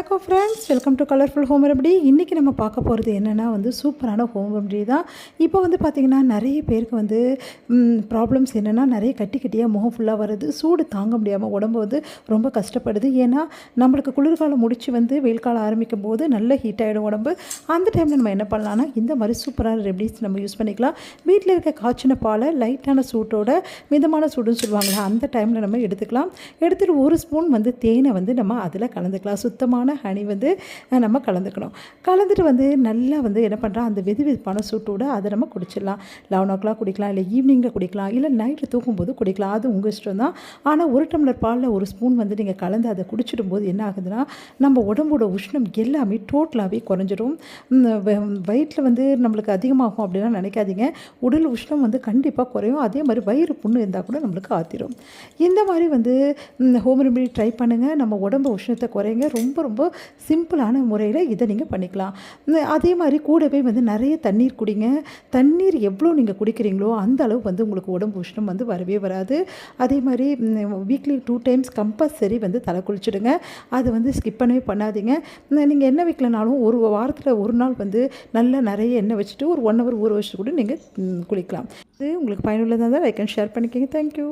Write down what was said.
வணக்கம் friends welcome to colourful home remedy இன்றைக்கி நம்ம பார்க்க போகிறது என்னென்னா வந்து சூப்பரான ஹோம் ரெமடி தான். இப்போ வந்து பார்த்திங்கன்னா நிறைய பேருக்கு வந்து ப்ராப்ளம்ஸ் என்னென்னா நிறைய கட்டி கட்டியாக முகம் ஃபுல்லாக வருது. சூடு தாங்க முடியாமல் உடம்பு வந்து ரொம்ப கஷ்டப்படுது. ஏன்னா நம்மளுக்கு குளிர்காலம் முடித்து வந்து வெயில் காலம் ஆரம்பிக்கும் போது நல்ல ஹீட் ஆகிடும் உடம்பு. அந்த டைமில் நம்ம என்ன பண்ணலாம்னா இந்த மாதிரி சூப்பரான ரெமடிஸ் நம்ம யூஸ் பண்ணிக்கலாம். வீட்டில் இருக்க காய்ச்சின பாலை லைட்டான சூட்டோட மிதமான சூடுன்னு சொல்லுவாங்களா அந்த டைமில் நம்ம எடுத்துக்கலாம். எடுத்துகிட்டு ஒரு ஸ்பூன் வந்து தேனை வந்து நம்ம அதில் கலந்துக்கலாம். சுத்தமான ஹனி வந்து நம்ம கலந்துக்கணும். கலந்துட்டு வந்து நல்லா வந்து என்ன பண்ணுறோம் அந்த வெது வெதுப்பான சூட்டோட அதை நம்ம குடிச்சிடலாம். லெவன் ஓ கிளாக் குடிக்கலாம் இல்லை ஈவினிங்கில் குடிக்கலாம் இல்லை நைட்டில் தூக்கும்போது குடிக்கலாம். அது உங்கள் இஷ்டம் தான். ஆனால் ஒரு டம்ளர் பாலில் ஒரு ஸ்பூன் வந்து நீங்கள் கலந்து அதை குடிச்சிடும்போது என்ன ஆகுதுன்னா நம்ம உடம்போட உஷ்ணம் எல்லாமே டோட்டலாகவே குறைஞ்சிரும். வயிற்றில் வந்து நம்மளுக்கு அதிகமாகும் அப்படிலாம் நினைக்காதீங்க. உடல் உஷ்ணம் வந்து கண்டிப்பாக குறையும். அதே மாதிரி வயிறு புண்ணு இருந்தால் கூட நம்மளுக்கு ஆத்திரும். இந்த மாதிரி வந்து ஹோம் ரெமெடி ட்ரை பண்ணுங்கள் நம்ம உடம்பு உஷ்ணத்தை குறைங்க. ரொம்ப ரொம்ப சிம்பிளான முறையில் இதை நீங்கள் பண்ணிக்கலாம். அதே மாதிரி கூடவே வந்து நிறைய தண்ணீர் குடிங்க. தண்ணீர் எவ்வளோ நீங்கள் குடிக்கிறீங்களோ அந்த அளவு வந்து உங்களுக்கு உடம்பு உஷ்ணம் வந்து வரவே வராது. அதே மாதிரி வீக்லி டூ டைம்ஸ் கம்பல்சரி வந்து தலை குளிச்சுடுங்க. அதை வந்து ஸ்கிப் பண்ணவே பண்ணாதீங்க. நீங்கள் எண்ணெய் வைக்கலனாலும் ஒரு வாரத்தில் ஒரு நாள் வந்து நல்லா நிறைய எண்ணெய் வச்சுட்டு ஒரு ஒன் ஹவர் ஊற வச்சுட்டு கூட நீங்கள் குளிக்கலாம். இது உங்களுக்கு பயனுள்ளதாக தான் லைக் அண்ட் ஷேர் பண்ணிக்கோங்க. Thank you